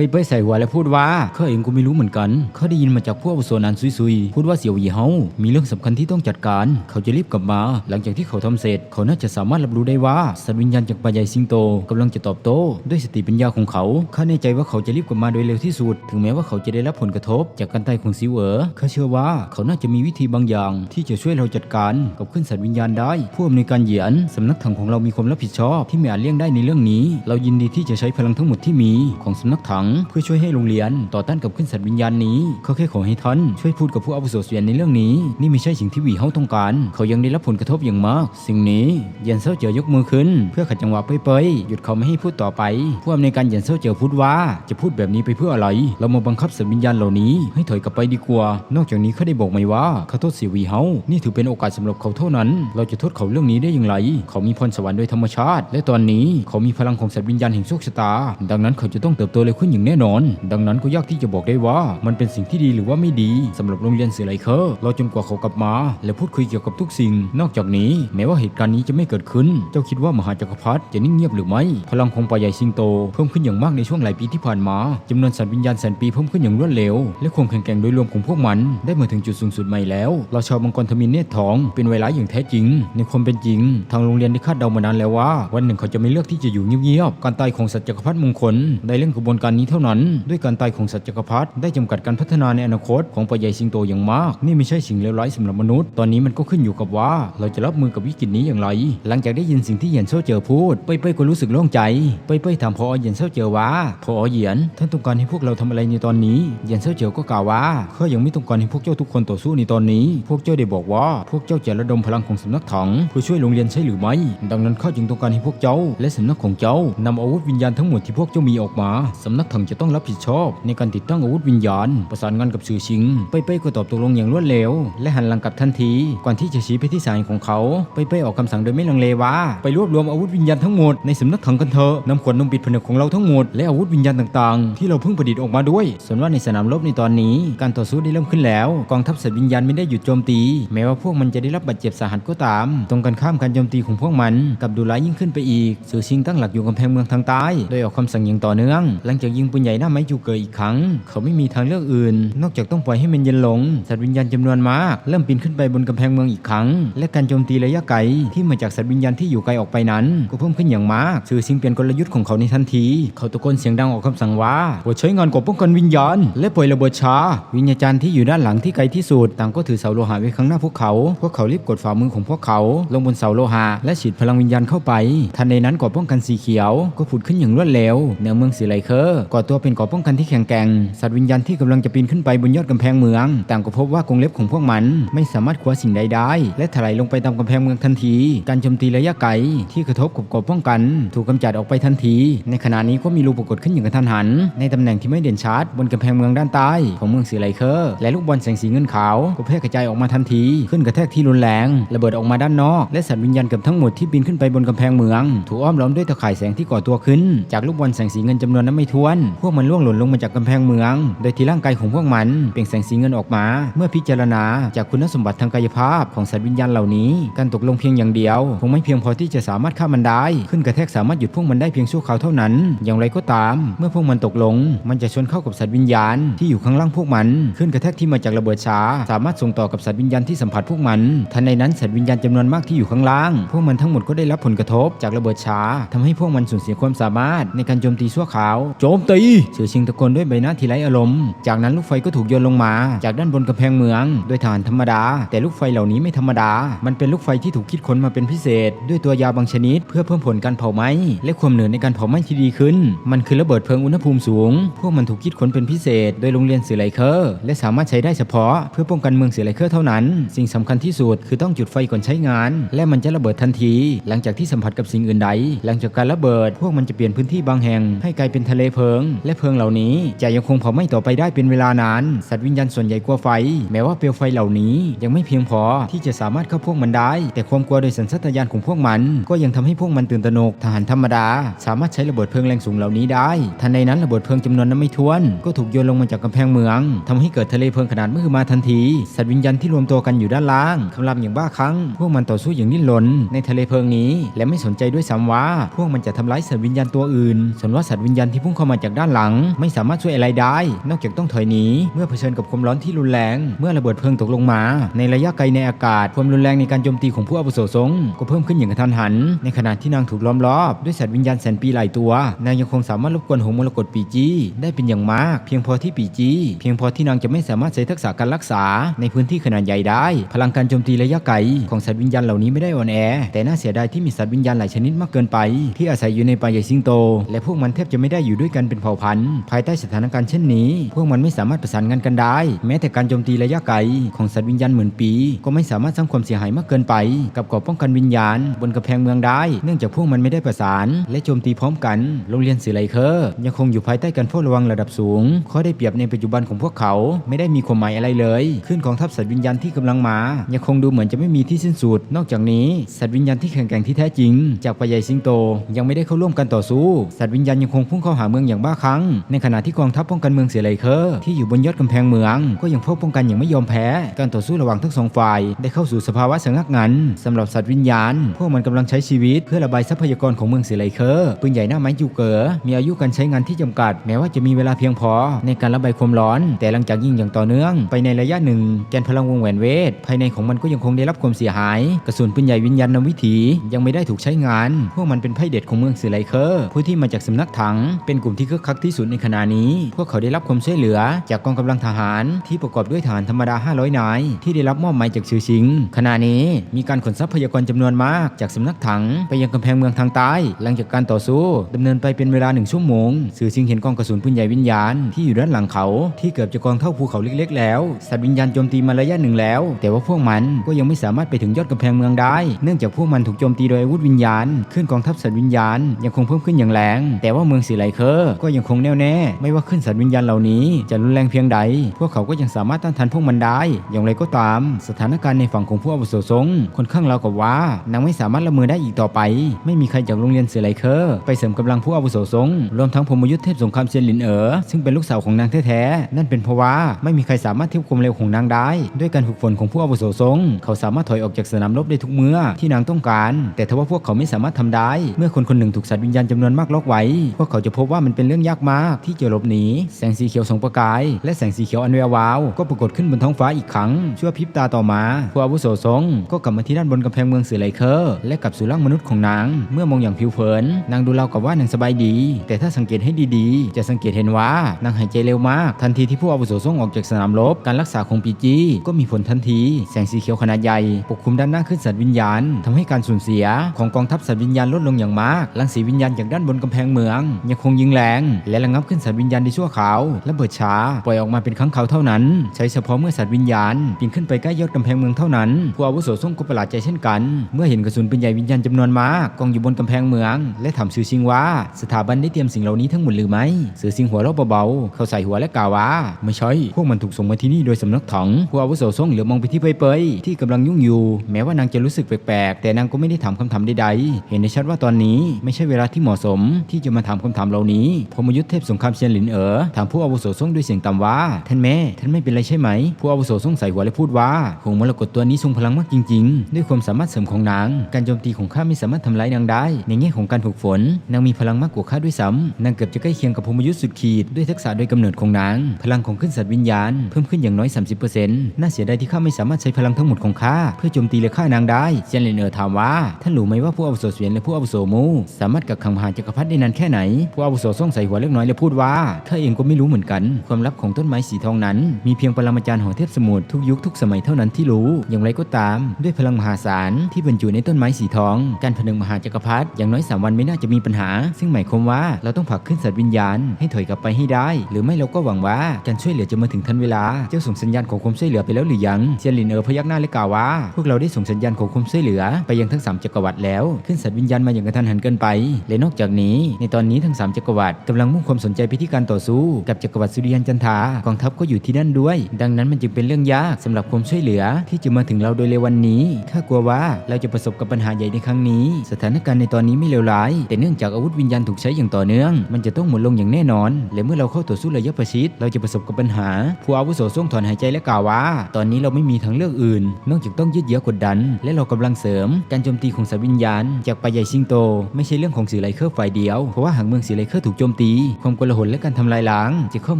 ไปไปใส่หัวแล้วพูดว่าข้าเองก็ไม่รู้เหมือนกันข้าได้ยินมาจากพวกอาวุโสนันซุยๆ พูดว่าเสี่ยวหยีเฮา มีเรื่องสำคัญที่ต้องจัดการ เขาจะรีบกลับมา หลังจากที่เขาทำเสร็จ เขาน่าจะสามารถรับรู้ได้ว่าสัตว์วิญญาณจากป่าใหญ่สิงโตกำลังจะตอบโต้ด้วยสติปัญญาของเขาข้าแน่ใจว่าเขาจะรีบกลับมาโดยเร็วที่สุด ถึงแม้ว่าเขาจะได้รับผลกระทบ จากการตายของซิวเอ๋อข้าเชื่อว่าเขาน่าจะมีวิธีบางอย่าง ที่จะช่วยเราจัดการกับขึ้นสัตว์วิญญาณได้ผู้อำนวยการเหยียนสำนักถังของเรามีความรับผิดชอบที่ไม่อาจเลี่ยงได้ในเรื่องนี้ เรายินดีที่จะใช้พลังทั้งหมดที่มีของสำนักถังเพื่อช่วยให้โรงเรียนต่อต้านกับขึ้นสัตว์วิญญาณนี้เขาแค่ขอให้ท่านช่วยพูดกับผู้อาวุโสเซียนในเรื่องนี้ นี่ไม่ใช่สิ่งที่หวีเฮาต้องการ เขายังได้รับผลกระทบอย่างมาก สิ่งนี้เยนเซาเจียยกมือขึ้น เพื่อขัดจังหวะเปยๆหยุดเขาไม่ให้พูดต่อไปผู้อำนวยการเยนเซาเจียพูดว่าจะพูดแบบนี้ไปเพื่ออะไร เรามาบังคับสัตว์วิญญาณเหล่านี้ให้ถอยกลับไปดีกว่า นอกจากนี้เขาได้บอกไหมว่าเขาโทษเสียหวีเฮานี่ถือเป็นโอกาสสำหรับเขาเท่านั้น เราจะโทษเขาเรื่องนี้ได้อย่างไร เขามีพรสวรรค์โดยธรรมชาติ และตอนนี้เขามีพลังของสัตว์วิญญาณแห่งโชคชะตา ดังนั้นเขาจะต้องเติบโตเร็วขึ้นอย่างแน่นอน ดังนั้นก็ยากที่จะบอกได้ว่ามันเป็นสิ่งที่ดีหรือว่าไม่ดีสำหรับโรงเรียนเสือไหลเคอร์เราจนกว่าเขากลับมา และพูดคุยเกี่ยวกับทุกสิ่ง นอกจากนี้แม้ว่าเหตุการณ์นี้จะไม่เกิดขึ้น เจ้าคิดว่ามหาจักรพรรดิจะนิ่งเงียบหรือไม่ พลังของป่าใหญ่สิงโตเพิ่มขึ้นอย่างมากในช่วงหลายปีที่ผ่านมาจำนวนสัตว์วิญญาณแสนปีเพิ่มขึ้นอย่างรวดเร็ว และความแข็งแกร่งโดยรวมของพวกมัน ได้มาถึงจุดสูงสุดใหม่แล้วเราชาวมังกรทมินเนตทองเป็นไวรัสอย่างแท้จริง ในความเป็นจริง ทางโรงเรียนได้คาดเดามานานแล้วว่า วันหนึ่งเขาจะไม่เลือกที่จะอยู่เงียบๆการตายของสัตว์จักรพรรดิมงคลได้เล่นกระบวนการนี้เท่านั้น ด้วยการตายของสัตว์จักรพรรดิได้จำกัดการพัฒนาในอนาคตของป่าใหญ่สิงโตอย่างมาก นี่ไม่ใช่สิ่งเลวร้ายสำหรับมนุษย์ ตอนนี้มันก็ขึ้นอยู่กับว่า เราจะรับมือกับวิกฤตนี้อย่างไร หลังจากได้ยินสิ่งที่เหยียนเซาเจอพูดเป้ยเป้ยก็รู้สึกโล่งใจเป้ยเป้ยถามพอเหยียนเซาเจอว่าพอเหยียนท่านต้องการให้พวกเราทำอะไรในตอนนี้เหยียนเซาเจอก็กล่าวว่าเขายังไม่ต้องการให้พวกเจ้าทุกคนต่อสู้ในตอนนี้ พวกเจ้าได้บอกว่า พวกเจ้าจะระดมพลังของสำนักถังเพื่อช่วยโรงเรียนใช่หรือไม่ ดังนั้นข้าจึงต้องการให้พวกเจ้า และสำนักของเจ้านำอาวุธวิญญาณทั้งหมดที่พวกเจ้ามีออกมาสำนักถังจะต้องรับผิดชอบ ในการติดตั้งอาวุธวิญญาณ ประสานงานกับสื่อชิงเป้ยเป้ก็ตอบตกลงอย่างรวดเร็ว และหันหลังกลับทันที ก่อนที่จะชี้ไปที่สายของเขาเป้ยเป้ออกคำสั่งโดยไม่ลังเลว่า ไปรวบรวมอาวุธวิญญาณทั้งหมดในสำนักถังกันเถอะนำขวดนมปิดผนึกของเราทั้งหมดและอาวุธวิญญาณต่างๆ ที่เราเพิ่งประดิษฐ์ออกมาด้วย ส่วนว่าในสนามรบในตอนนี้ การต่อสู้ได้เริ่มขึ้นแล้ว กองทัพสัตว์วิญญาณไม่ได้หยุดโจมตี แม้ว่าพวกมันจะได้รับบาดเจ็บสาหัสก็ตาม ตรงกันข้ามการโจมตีของพวกมันกลับดูร้ายยิ่งขึ้นไปอีกสื่อชิงตั้งหลักอยู่กำแพงเมืองทางใต้โดยออกคำสั่งอย่างต่อเนื่อง หลังจากยิงปืนใหญ่หน้าไม้จูเกยอีกครั้ง เขาไม่มีทางเลือกอื่น นอกจากต้องปล่อยให้มันเย็นลง สัตว์วิญญาณจำนวนมาก เริ่มปีนขึ้นไปบนกำแพงเมืองอีกครั้ง และการโจมตีระยะไกลที่มาจากสัตว์วิญญาณที่อยู่ไกลออกไปนั้น ก็เพิ่มขึ้นอย่างมากสื่อชิงเปลี่ยนกลยุทธ์ของเขาในทันที เขาตะโกนเสียงดังออกคำสั่งว่าโปรดใช้งานกบป้องกันวิญญาณ และปล่อยระเบิดช้า วิญญาจารย์ที่อยู่ด้านหลังที่ไกลที่สุดต่างก็ถือเสาโลหะไว้ข้างหน้าพวกเขา พวกเขารีบกดฝ่ามือของพวกเขา ลงบนเสาโลหะและฉีดพลังวิญญาณเข้าไป ทันใดนั้นกบป้องกันสีเขียว ก็ผุดขึ้นอย่างรวดเร็วเหนือเมืองสีไลเคอร์ก่อตัวเป็นกอบป้องกันที่แข็งแกร่งสัตว์วิญญาณที่กำลังจะปีนขึ้นไปบนยอดกำแพงเมือง ต่างก็พบว่ากรงเล็บของพวกมันไม่สามารถคว้าสิ่งใดได้ และถลายลงไปตามกำแพงเมืองทันที การโจมตีระยะไกลที่กระทบกับกอบป้องกัน ถูกกำจัดออกไปทันที ในขณะนี้ก็มีรูปรากฏขึ้นอย่างกระทันหัน ในตำแหน่งที่ไม่เด่นชัดบนกำแพงเมืองด้านใต้ของเมืองสีไลเคอร์และลูกบอลแสงสีเงินขาวก็แพร่กระจายออกมาทันที ขึ้นกระแทกที่รุนแรงระเบิดออกมาด้านนอก และสัตว์วิญญาณเกือบทั้งหมดที่บินขึ้นไปบนกำแพงเมือง ถูกอ้อมล้อมด้วยตะข่ายแสงที่ก่อตัวขึ้น จากลูกบอลแสงสีเงินจำนวนนั้นไม่ถ้วนพวกมันล่วงหล่นลงมาจากกำแพงเมือง โดยที่ร่างกายของพวกมันเปล่งแสงสีเงินออกมา เมื่อพิจารณาจากคุณสมบัติทางกายภาพของสัตว์วิญญาณเหล่านี้ การตกลงเพียงอย่างเดียว คงไม่เพียงพอที่จะสามารถฆ่ามันได้ ขึ้นกระแทกสามารถหยุดพวกมันได้เพียงชั่วคราวเท่านั้น อย่างไรก็ตาม เมื่อพวกมันตกลง มันจะชนเข้ากับสัตว์วิญญาณที่อยู่ข้างล่างพวกมัน ขึ้นกระแทกที่มาจากระเบิดช้า สามารถส่งต่อกับสัตว์วิญญาณที่สัมผัสพวกมันทันในนั้นสัตว์วิญญาณจำนวนมากที่อยู่ข้างล่าง พวกมันทั้งหมดก็ได้รับผลกระทบจากระเบิดช้าทำให้พวกมันสูญเสียความสามารถในการโจมตีชั่วคราวโจมตี เสือชิงตะโกนด้วยใบหน้าที่ไร้อารมณ์ จากนั้นลูกไฟก็ถูกโยนลงมา จากด้านบนกำแพงเมืองโดยฐานธรรมดา แต่ลูกไฟเหล่านี้ไม่ธรรมดา มันเป็นลูกไฟที่ถูกคิดค้นมาเป็นพิเศษ ด้วยตัวยาบางชนิด เพื่อเพิ่มผลการเผาไหม้และความเหนือในการเผาไหม้ที่ดีขึ้น มันคือระเบิดเพลิงอุณหภูมิสูง พวกมันถูกคิดค้นเป็นพิเศษ โดยโรงเรียนเสือไลเคอร์ และสามารถใช้ได้เฉพาะเพื่อป้องกันเมืองเสือไลเคอร์เท่านั้น สิ่งสำคัญที่สุดคือต้องจุดไฟก่อนใช้งาน และมันจะระเบิดทันที หลังจากที่สัมผัสกับสิ่งอื่นใด หลังจากการระเบิด พวกมันจะเปลี่ยนพื้นที่บางแห่งให้กลายเป็นทะเลเพลิงง และเพลิงเหล่านี้จะยังคงเผาไหม้ต่อไปได้เป็นเวลานาน สัตว์วิญญาณส่วนใหญ่กลัวไฟ แม้ว่าเปลวไฟเหล่านี้ยังไม่เพียงพอที่จะสามารถเข้าพวกมันได้ แต่ความกลัวโดยสัญชาตญาณของพวกมัน ก็ยังทำให้พวกมันตื่นตระหนกทหารธรรมดา สามารถใช้ระเบิดเพลิงแรงสูงเหล่านี้ได้ ทันใดนั้นระเบิดเพลิงจำนวนนั้นไม่ถ้วน ก็ถูกโยนลงมาจากกำแพงเมืองทำให้เกิดทะเลเพลิงขนาดมหึมาทันที สัตว์วิญญาณที่รวมตัวกันอยู่ด้านล่างคำรามอย่างบ้าคลั่งพวกมันต่อสู้อย่างดิ้นรนในทะเลเพลิงนี้ และไม่สนใจด้วยซ้ำว่า พวกมันจะทำร้ายสัตว์วิญญาณตัวอื่น ส่วนว่าสัตว์วิญญาณที่พุ่งเข้ามาจากด้านหลัง ไม่สามารถช่วยอะไรได้ นอกจากต้องถอยหนีเมื่อเผชิญกับความร้อนที่รุนแรง เมื่อระเบิดเพลิงตกลงมา ในระยะไกลในอากาศความรุนแรงในการโจมตีของผู้อาวุโสสงก็เพิ่มขึ้นอย่างกระทันหัน ในขณะที่นางถูกล้อมรอบด้วยสัตว์วิญญาณแสนปีหลายตัวนางยังคงสามารถรบกวนหงมรกตปีจีได้เป็นอย่างมาก เพียงพอที่ปีจีเพียงพอที่นางจะไม่สามารถใช้ทักษะการรักษาในพื้นที่ขนาดใหญ่ได้ พลังการโจมตีระยะไกลของสัตว์วิญญาณเหล่านี้ไม่ได้อ่อนแอ แต่น่าเสียดายที่มีสัตว์วิญญาณหลายชนิดมากเกินไป ที่อาศัยอยู่ในป่าใหญ่สิงโต และพวกมันแทบจะไม่ได้อยู่ด้วยกันเป็นเผ่าพันธุ์ ภายใต้สถานการณ์เช่นนี้ พวกมันไม่สามารถประสานงานกันได้ แม้แต่การโจมตีระยะไกลของสัตว์วิญญาณหมื่นปี ก็ไม่สามารถสร้างความเสียหายมากเกินไป กับกรอบป้องกันวิญญาณ บนกำแพงเมืองได้ เนื่องจากพวกมันไม่ได้ประสาน และโจมตีพร้อมกัน โรงเรียนสื่อไลเคอร์ยังคงอยู่ภายใต้การเฝ้าระวังระดับสูงข้อได้เปรียบในปัจจุบันของพวกเขาไม่ได้มีความหมายอะไรเลยขึ้นของทัพสัตว์วิญญาณที่กำลังมา ยังคงดูเหมือนจะไม่มีที่สิ้นสุด นอกจากนี้สัตว์วิญญาณที่แข็งแกร่งที่แท้จริง จากปะใหญ่สิงโตยังไม่ได้เข้าร่วมกันต่อสู้ สัตว์วิญญาณยังคงพุ่งเข้าหาเมืองอย่างบ้าคลั่งในขณะที่กองทัพป้องกันเมืองเสียไลเคอร์ที่อยู่บนยอดกำแพงเมือง ก็ยังเฝ้าป้องกันอย่างไม่ยอมแพ้ การต่อสู้ระหว่างทั้งสองฝ่าย ได้เข้าสู่สภาวะสงักงันสำหรับสัตว์วิญญาณ พวกมันกำลังใช้ชีวิตเพื่อระบายทรัพยากรของเมืองเสียไลเคอร์ปืนใหญ่หน้าไม้จูเก๋อมีอายุการใช้งานที่จำกัด แม้ว่าจะมีเวลาเพียงพอ ในการระบายความร้อน แต่หลังจากยิงอย่างต่อเนื่อง ไปในระยะหนึ่งแกนพลังวงแหวนเวทภายในของมันก็ยังคงได้รับความเสียหาย กระสุนปืนใหญ่วิญญาณนำวิถียังไม่ได้ถูกใช้งาน พวกมันเป็นไพ่เด็ดของเมืองเซไลเคอร์ผู้ที่มาจากสำนักถังเป็นกลุ่มที่คึกคักที่สุดในขณะนี้ พวกเขาได้รับความช่วยเหลือจากกองกำลังทหารที่ประกอบด้วยทหารธรรมดา 500 นาย ที่ได้รับมอบหมายจากชื่อชิง ขณะนี้มีการขนทรัพยากรจำนวนมากจากสำนักถังไปยังกำแพงเมืองทางใต้ หลังจากการต่อสู้ดำเนินไปเป็นเวลาหนึ่งชั่วโมงสื่อชิงเห็นกองกระสุนปืนใหญ่วิญญาณที่อยู่ด้านหลังเขาที่เกือบจะกองเท่าภูเขาเล็กๆ แล้วสัตว์วิญญาณโจมตีมาระยะหนึ่งแล้ว แต่ว่าพวกมันก็ยังไม่สามารถไปถึงยอดกำแพงเมืองได้ เนื่องจากพวกมันถูกโจมตีโดยอาวุธวิญญาณ ขึ้นกองทัพสัตว์วิญญาณยังคงเพิ่มขึ้นอย่างแรง แต่ว่าเมืองสีไลเคอร์ก็ยังคงแน่วแน่ ไม่ว่าขึ้นสัตว์วิญญาณเหล่านี้จะรุนแรงเพียงใด พวกเขาก็ยังสามารถต้านทานพวกมันได้ อย่างไรก็ตาม สถานการณ์ในฝั่งของผู้อาวุโสสงค่อนข้างเรากับว่านางไม่สามารถละมือได้อีกต่อไป ไม่มีใครจากโรงเรียนเสือไลเคอร์ไปเสริมกำลังผู้อาวุโสสงรวมทั้งพมยุทธเทพสงครามเซียนหลินเอ๋อซึ่งเป็นลูกสาวของนางแท้ๆนั่นเป็นเพราะว่าไม่มีใครสามารถเทียบความเร็วของนางได้ ด้วยการฝึกฝนของผู้อาวุโสสงเขาสามารถถอยออกจากสนามรบได้ทุกเมื่อที่นางต้องการ แต่ทว่าพวกเขาไม่สามารถทำได้ เมื่อคนคนหนึ่งถูกสัตว์วิญญาณจำนวนมากล็อกไว้ พวกเขาจะพบว่ามันเป็นเรื่องยากมากที่จะหลบหนีแสงสีเขียวสองประกาย และแสงสีเขียวอันแวววาว ก็ปรากฏขึ้นบนท้องฟ้าอีกครั้ง ชั่วพริบตาต่อมาผู้อาวุโสสงก็กลับมาที่ด้านบนกำแพงเมืองสือไลเคอร์ และกลับสู่ร่างมนุษย์ของนาง เมื่อมองอย่างผิวเผิน นางดูเรากับว่านางสบายดี แต่ถ้าสังเกตให้ดีๆ จะสังเกตเห็นว่านางหายใจเร็วมาก ทันทีที่ผู้อาวุโสสงออกจากสนามรบการรักษาของปีจีก็มีผลทันที แสงสีเขียวขนาดใหญ่ปกคลุมด้านหน้าขึ้นสัตว์วิญญาณทำให้การสูญเสียของกองทัพสัตว์วิญญาณลดลงอย่างมากรังสีวิญญาณจากด้านบนกำแพงเมืองยังคงยิงแรงและระงับขึ้นสัตว์วิญญาณในชั่วคราวและเบิดช้า ปล่อยออกมาเป็นครั้งคราวเท่านั้น ใช้เฉพาะเมื่อสัตว์วิญญาณปีนขึ้นไปใกล้ยอดกำแพงเมืองเท่านั้นผู้อาวุโสทรงก็ประหลาดใจเช่นกัน เมื่อเห็นกระสุนปืนใหญ่วิญญาณจำนวนมากกองอยู่บนกำแพงเมือง และถามสื่อชิงว่าสถาบันได้เตรียมสิ่งเหล่านี้ทั้งหมดหรือไม่สื่อชิงหัวเราะเบาๆเขาใส่หัวและกล่าวว่า ไม่ใช่พวกมันถูกส่งมาที่นี่โดยสำนักถังผู้อาวุโสทรงเหลือมองไปที่เปยๆที่กำลังยุ่งอยู่แม้ว่านางจะรู้สึกแปลกๆแต่นางก็ไม่ได้ถามคำถามใดๆเห็นได้ชัดว่าตอนนี้ไม่ใช่เวลาที่เหมาะสมที่จะมาถามคำถามเหล่านี้พมยุทธเทพสงครามเชียนหลินเอ๋อถามผู้อาวุโสทรงด้วยเสียงต่ำว่าท่านแม่ ท่านไม่เป็นไรใช่ไหม ผู้อาวุโสทรงใส่หัวและพูดว่าหงมรกตตัวนี้ทรงพลังมากจริง ๆ ด้วยความสามารถเสริมของนาง การโจมตีของข้าไม่สามารถทำร้ายนางได้ ในแง่ของการฝึกฝน นางมีพลังมากกว่าข้าด้วยซ้ำนางเกือบจะใกล้เคียงกับพมยุทธสุดขีดด้วยทักษะโดยกำเนิดของนาง พลังของขึ้นสัตว์วิญญาณเพิ่มขึ้นอย่างน้อย 30%น่าเสียดายที่ข้าไม่สามารถใช้พลังทั้งหมดของข้าเพื่อโจมตีและฆ่านางได้เซียนเหลินเอ๋อถามว่าท่านรู้ไหมว่าผู้อาวุโสเสวียนและผู้อาวุโสมูสามารถกักขังมหาจักรพรรดิได้นานแค่ไหนผู้อาวุโสทรงใสหัวเล็กน้อยและพูดว่าข้าเองก็ไม่รู้เหมือนกัน ความลับของต้นไม้สีทองนั้น มีเพียงปรมาจารย์ห่งเทพสมุทรทุกยุคทุกสมัยเท่านั้นที่รู้ อย่างไรก็ตาม ด้วยพลังมหาศาลที่บรรจุในต้นไม้สีทอง การผนึกมหาจักรพรรดิอย่างน้อย 3 วันไม่น่าจะมีปัญหา ซึ่งหมายความว่าเราต้องผลักขึ้นสัตว์วิญญาณ ให้ถอยกลับไปให้ได้ หรือไม่เราก็หวังว่าการช่วยเหลือจะมาถึงทันเวลาเจ้าส่งสัญญาณของความช่วยเหลือไปแล้วหรือยังเซียนหลินเออพยักหน้าและกล่าวว่า พวกเราได้ส่งสัญญาณของความช่วยเหลือ ไปยังทั้งสามจักรวรรดิแล้ว ขึ้นสัตว์วิญญาณมาอย่างกระทันหันเกินไปและนอกจากนี้ ในตอนนี้ทั้งสามจักรวรรดิกำลังมุ่งความสนใจไปที่การต่อสู้ กับจักรวรรดิสุริยันจันทากองทัพก็อยู่ที่นั่นด้วย ดังนั้นมันจึงเป็นเรื่องยากสำหรับความช่วยเหลือ ที่จะมาถึงเราโดยเร็ววันนี้ข้ากลัวว่าเราจะประสบกับปัญหาใหญ่ในครั้งนี้ สถานการณ์ในตอนนี้ไม่เลวร้าย แต่เนื่องจากอาวุธวิญญาณถูกใช้อย่างต่อเนื่อง มันจะต้องหมดลงอย่างแน่นอน และเมื่อเราเข้าต่อสู้ระยะประชิดเราจะประสบกับปัญหา ผู้อาวุโสส่งถอนหายใจและกล่าวว่า ตอนนี้เราไม่มีทางเลือกอื่น นอกจากต้องยืดเยื้อกดดัน และเรากำลังเสริม การโจมตีของสัตว์วิญญาณ จากปลาใหญ่ซิงโต ไม่ใช่เรื่องของสื่อไลเคอร์ฝ่ายเดียวเพราะว่าหากเมืองสีไลเคอร์ถูกโจมตี ความกลาหลและการทำลายล้าง จะครอบ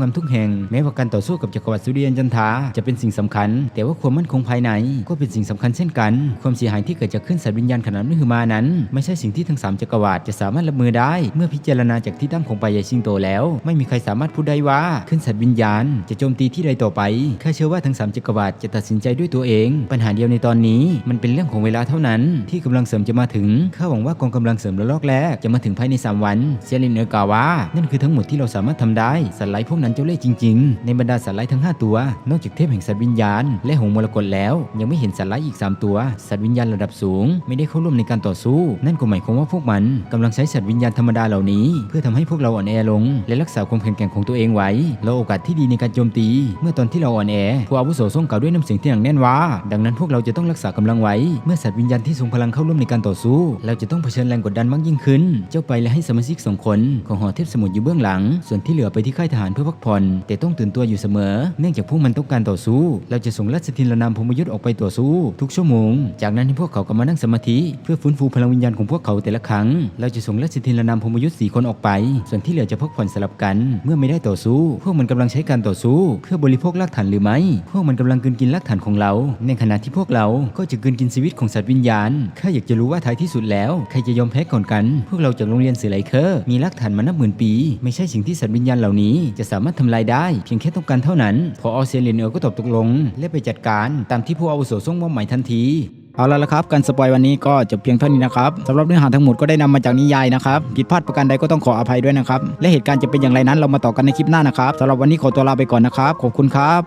งำทุกแห่ง แม้ว่าการต่อสู้กับจักรวรรดิสุริยันจันทาจะเป็นสิ่งสำคัญ แต่ว่าความมั่นคงภายในก็เป็นสิ่งสำคัญเช่นกัน ความเสียหายที่เกิดจากขึ้นสัตว์วิญญาณขนาดมหึมานั้น ไม่ใช่สิ่งที่ทั้งสามจักรวรรดิจะสามารถรับมือได้ เมื่อพิจารณาจากที่ตั้งของปลาใหญ่ซิงโตแล้ว ไม่มีใครสามารถพูดได้ว่าขึ้นสัตว์วิญญาณ จะโจมตีที่ใดต่อไปข้าเชื่อว่าทั้งสามจักรวรรดิจะตัดสินใจด้วยตัวเอง ปัญหาเดียวในตอนนี้มันเป็นเรื่องของเวลาเท่านั้น ที่กำลังเสริมจะมาถึงข้าหวังว่ากองกำลังเสริมระลอกแรกจะมาถึงภายใน 3 วันเซียลินเออกล่าวว่านั่นคือทั้งหมดที่เราสามารถทำได้ สัตว์ไร้พวกนั้นเจ้าเล่ห์จริง ๆ ในบรรดาสัตว์ไร้ทั้ง 5 ตัว นอกจากเทพแห่งสัตว์วิญญาณ และหงมรกตแล้ว ยังไม่เห็นสัตว์ไร้อีก 3 ตัว สัตว์วิญญาณระดับสูง ไม่ได้เข้าร่วมในการต่อสู้ นั่นก็หมายความว่าพวกมันกำลังใช้สัตว์วิญญาณธรรมดาเหล่านี้ เพื่อทำให้พวกเราอ่อนแอลง และรักษาความแข็งแกร่งของตัวเองไว้เราโอกาสที่ดีในการโจมตี เมื่อตอนที่เราอ่อนแอผู้อาวุโสทรงกล่าวด้วยน้ำเสียงที่หนักแน่นว่า ดังนั้นพวกเราจะต้องรักษากำลังไว้ เมื่อสัตว์วิญญาณที่ทรงพลังเข้าร่วมในการต่อสู้ เราจะต้องเผชิญแรงกดดันมากยิ่งขึ้น เจ้าไปและให้สมาชิกสองคนของหอเทพสมุทรอยู่เบื้องหลัง ส่วนที่เหลือไปที่ค่ายทหารเพื่อพักผ่อนแต่ต้องตื่นตัวอยู่เสมอ เนื่องจากพวกมันต้องการต่อสู้ เราจะส่งราชทินรนามพมยุทธ์ออกไปต่อสู้ ทุกชั่วโมง จากนั้นให้พวกเขากลับมานั่งสมาธิเพื่อฟื้นฟูพลังวิญญาณของพวกเขาแต่ละครั้ง เราจะส่งราชทินรนามพมยุทธ์สี่คนออกไป ส่วนที่เหลือจะพักผ่อนสลับกัน เมื่อไม่ได้ต่อสู้ พวกมันกำลังใช้การต่อสู้ เพื่อบริโภครากฐานหรือไม่ พวกมันกำลังกลืนกินรากฐานของเรา ในขณะที่พวกเราก็จะกลืนกินชีวิตของสัตว์วิญญาณข้าอยากจะรู้ว่าท้ายที่สุดแล้วใครจะยอมแพ้ก่อนกัน พวกเราจากโรงเรียนสือไลเคอร์มีรากฐานมานับหมื่นปี ไม่ใช่สิ่งที่สัตว์วิญญาณเหล่านี้จะสามารถทำลายได้ เพียงแค่ต้องการเท่านั้น พอออเซเลนเอลก็ตอบตกลง และไปจัดการตามที่ผู้อาวุโสทรงมอบหมายทันทีเอาละละครับ การสปอยวันนี้ก็จบเพียงเท่านี้นะครับสำหรับเนื้อหาทั้งหมดก็ได้นำมาจากนิยายนะครับผิดพลาดประการใดก็ต้องขออภัยด้วยนะครับ และเหตุการณ์จะเป็นอย่างไรนั้นเรามาต่อกันในคลิปหน้านะครับสำหรับวันนี้ขอตัวลาไปก่อนนะครับ ขอบคุณครับ